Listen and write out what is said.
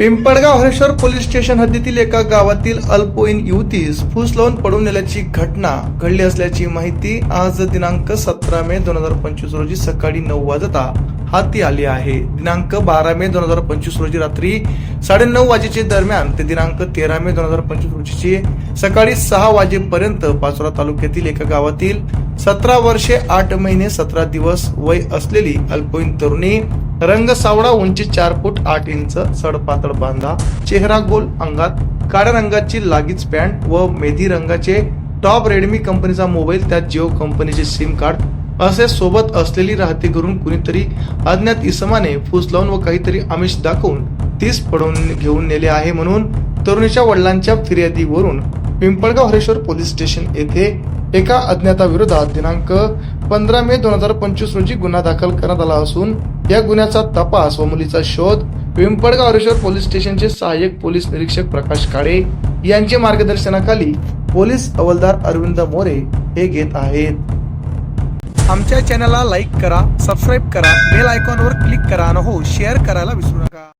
Pimpalgaon Hareshwar police station हद्दीतील एका गावातील अल्पवयीन युवतीस फूस लावून पडून नेल्याची घटना घडली असल्याची माहिती आज दिनांक सतरा मे दोन हजार पंचवीस रोजी सकाळी नऊ वाजता हाती आली आहे. दिनांक बारा मे दोन हजार पंचवीस रोजी रात्री साडेनऊ वाजेचे दरम्यान ते दिनांक तेरा मे दोन हजार पंचवीस रोजीचे सकाळी सहा वाजेपर्यंत पाचोरा तालुक्यातील एका गावातील सतरा वर्षे आठ महिने सतरा दिवस वय असलेली अल्पवयीन तरुणी रंग सावळा उंची चार फूट आठ इंच सडपातळ बांधा चेहरा गोल अंगात काळ्या रंगाची लागीच पॅन्ट व मेधी रंगाचे टॉप रेडमी कंपनीचा मोबाईल त्यात जिओ कंपनीचे सिम कार्ड. असे सोबत असलेली राहते करून कुणीतरी अज्ञात इसमाने फूस लावून व काहीतरी आमिष दाखवून तीस पडून घेऊन नेले आहे म्हणून तरुणीच्या वडिलांच्या फिर्यादीवरून पिंपळगाव हरेश्वर पोलीस स्टेशन येथे एका अज्ञाताविरोधात दिनांक पंधरा मे दोन हजार पंचवीस रोजी गुन्हा दाखल करण्यात आला असून या गुन्ह्याचा तपास व मुलीचा शोध पिंपळगाव रेश्वर पोलीस स्टेशनचे सहाय्यक पोलीस निरीक्षक प्रकाश काळे यांचे मार्गदर्शनाखाली पोलीस हवालदार अरविंद मोरे हे घेत आहेत. आमच्या चॅनलला लाईक करा सबस्क्राईब करा बेल आयकॉनवर क्लिक करा आणि हो शेअर करायला विसरू नका.